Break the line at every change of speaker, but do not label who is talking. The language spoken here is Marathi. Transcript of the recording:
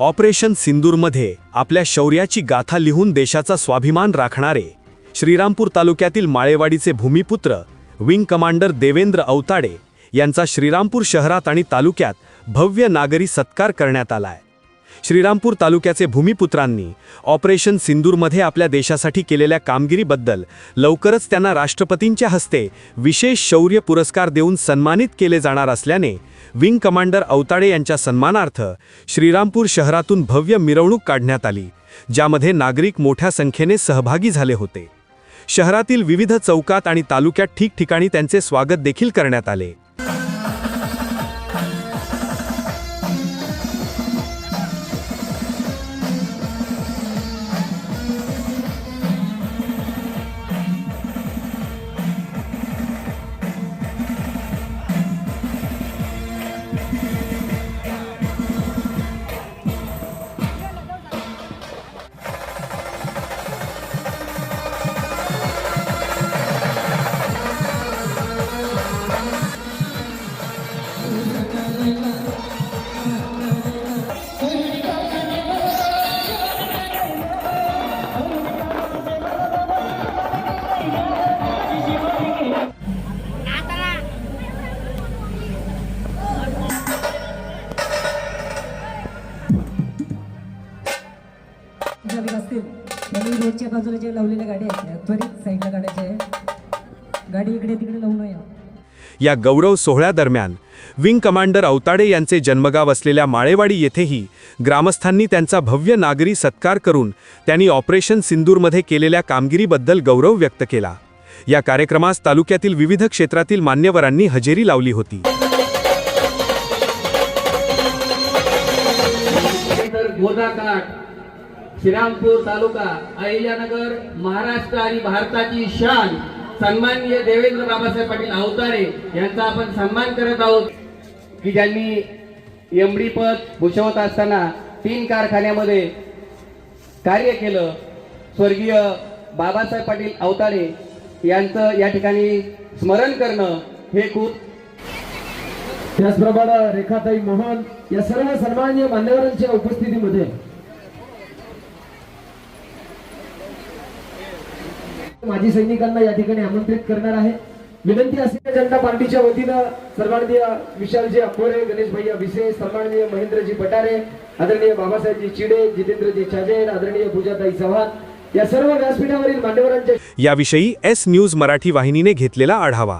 ऑपरेशन सिंदूरमध्ये आपल्या शौर्याची गाथा लिहून देशाचा स्वाभिमान राखणारे श्रीरामपूर तालुक्यातील माळेवाडीचे भूमिपुत्र विंग कमांडर देवेंद्र अवताडे यांचा श्रीरामपूर शहरात आणि तालुक्यात भव्य नागरी सत्कार करण्यात आलाय. श्रीरामपूर तालुक्याचे भूमिपुत्रांनी ऑपरेशन सिंदूरमध्ये आपल्या देशासाठी केलेल्या कामगिरीबद्दल लवकरच त्यांना राष्ट्रपतींच्या हस्ते विशेष शौर्य पुरस्कार देऊन सन्मानित केले जाणार असल्याने विंग कमांडर अवताडे यांच्या सन्मानार्थ श्रीरामपूर शहरातून भव्य मिरवणूक काढण्यात आली ज्यामध्ये नागरिक मोठ्या संख्येने सहभागी झाले होते. शहरातील विविध चौकात आणि तालुक्यात ठिकठिकाणी त्यांचे स्वागत देखील करण्यात आले.
ट्रॅफिक असतील त्यांनी रोडच्या बाजूला जे लावलेल्या गाड्या आहेत त्वरित साईडला काढायच्या आहे गाडी इकडे तिकडे लावू नये.
या गौरव सोहळ्यादरम्यान विंग कमांडर अवताडे यांचे जन्मगाव असलेल्या माळेवाडी येथेही ग्रामस्थांनी त्यांचा भव्य नागरी सत्कार करून त्यांनी ऑपरेशन सिंदूरमध्ये केलेल्या कामगिरीबद्दल गौरव व्यक्त केला. या कार्यक्रमास तालुक्यातील विविध क्षेत्रातील मान्यवरांनी हजेरी लावली होती.
गोदाकाठ श्रीरामपूर तालुका अहिल्यानगर महाराष्ट्र आणि भारताची शान. सन्माननीय देवेंद्र बाबासाहेब पाटील अवतारे यांचा आपण सन्मान करत आहोत. की ज्यांनी एमडी पद भूषवत असताना तीन कारखान्यामध्ये कार्य केलं स्वर्गीय बाबासाहेब पाटील अवतारे यांचं या ठिकाणी स्मरण करणं हे खूप
त्याचप्रमाणे रेखाताई मोहन या सर्व सन्माननीय मान्यवरांच्या उपस्थितीमध्ये माजी सैनिकांना या ठिकाणी आमंत्रित करणार आहे. विनंती असलेल्या जनता पार्टीच्या वतीनं सन्माननीय विशालजी अकोरे गणेश भैया विसे सन्माननीय महेंद्रजी पटारे आदरणीय बाबासाहेबजी चिडे जितेंद्रजी छाजेन आदरणीय पूजाताई चव्हाण या सर्व व्यासपीठावरील मान्यवरांच्या
याविषयी एस न्यूज मराठी वाहिनीने घेतलेला आढावा.